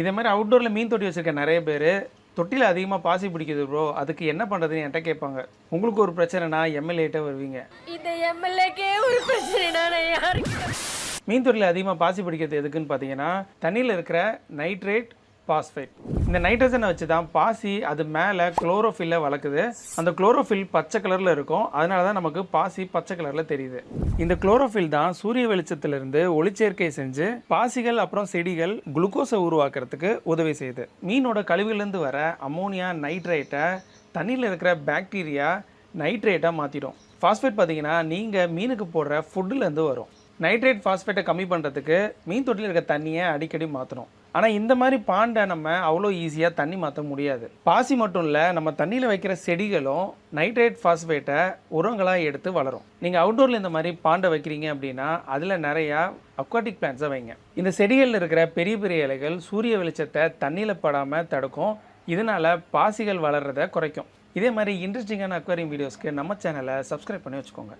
இதே மாதிரி அவுட்டோரில் மீன் தொட்டி வச்சுருக்க நிறைய பேர். தொட்டியில் அதிகமாக பாசி பிடிக்குது ப்ரோ அதுக்கு என்ன பண்ணுறதுன்னு என்கிட்ட கேட்பாங்க. உங்களுக்கு ஒரு பிரச்சனைனா எம்எல்ஏட்ட வருவீங்க. இந்த எம்எல்ஏக்கே ஒரு பிரச்சனைனா யாருக்கு? மீன் தொட்டியில் அதிகமாக பாசி பிடிக்கிறது எதுக்குன்னு பார்த்தீங்கன்னா தண்ணியில் இருக்கிற நைட்ரேட் பாஸ்பேட் இந்த நைட்ரஜனை வச்சு தான் பாசி அது மேலே குளோரோஃபில்லை வளர்க்குது அந்த குளோரோஃபில் பச்சை கலரில் இருக்கும். அதனால தான் நமக்கு பாசி பச்சை கலரில் தெரியுது. இந்த குளோரோஃபில் தான் சூரிய வெளிச்சத்திலிருந்து ஒளிச்சேர்க்கை செஞ்சு பாசிகள் அப்புறம் செடிகள் குளுக்கோஸை உருவாக்குறதுக்கு உதவி செய்யுது. மீனோட கழிவுலேருந்து வர அமோனியா நைட்ரேட்டை தண்ணியில் இருக்கிற பாக்டீரியா நைட்ரேட்டாக மாற்றிடும் ஃபாஸ்பேட் பார்த்தீங்கன்னா நீங்கள் மீனுக்கு போடுற ஃபுட்டுலேருந்து வரும். நைட்ரேட் ஃபாஸ்பேட்டை கம்மி பண்ணுறதுக்கு மீன் தொட்டியில் இருக்க தண்ணியை அடிக்கடி மாற்றணும் ஆனால் இந்த மாதிரி பாண்டை நம்ம அவ்வளோ ஈஸியாக தண்ணி மாற்ற முடியாது. பாசி மட்டும் இல்லை நம்ம தண்ணியில் வைக்கிற செடிகளும் நைட்ரேட் ஃபாஸ்பேட்டை உரங்களாக எடுத்து வளரும். நீங்கள் அவுட்டோரில் இந்த மாதிரி பாண்டை வைக்கிறீங்க அப்படின்னா அதில் நிறையா அக்வாட்டிக் பிளான்ஸை வைங்க. இந்த செடிகளில் இருக்கிற பெரிய பெரிய இலைகள் சூரிய வெளிச்சத்தை தண்ணியில் படாமல் தடுக்கும். இதனால் பாசிகள் வளர்றதை குறைக்கும். இதே மாதிரி இன்ட்ரெஸ்டிங்கான அக்வாரியம் வீடியோஸ்க்கு நம்ம சேனலை சப்ஸ்கிரைப் பண்ணி வச்சுக்கோங்க.